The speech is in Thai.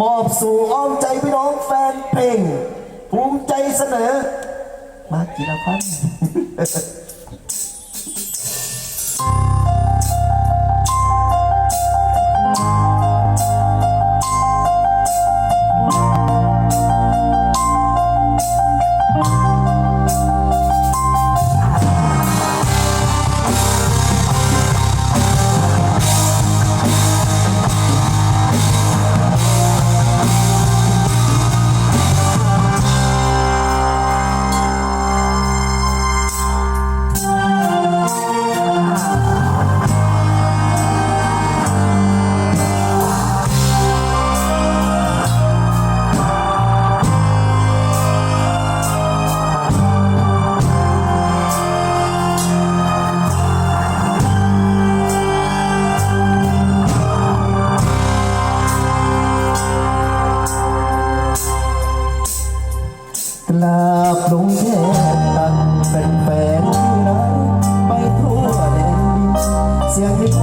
มอบสู่อ้อมใจพี่น้องแฟนเพลงภูมิใจเสนอ มากีรพันธ์ ลาบลงแทนกันเป็นแฟนที่รักไปทั่วแดนดินเสียงที่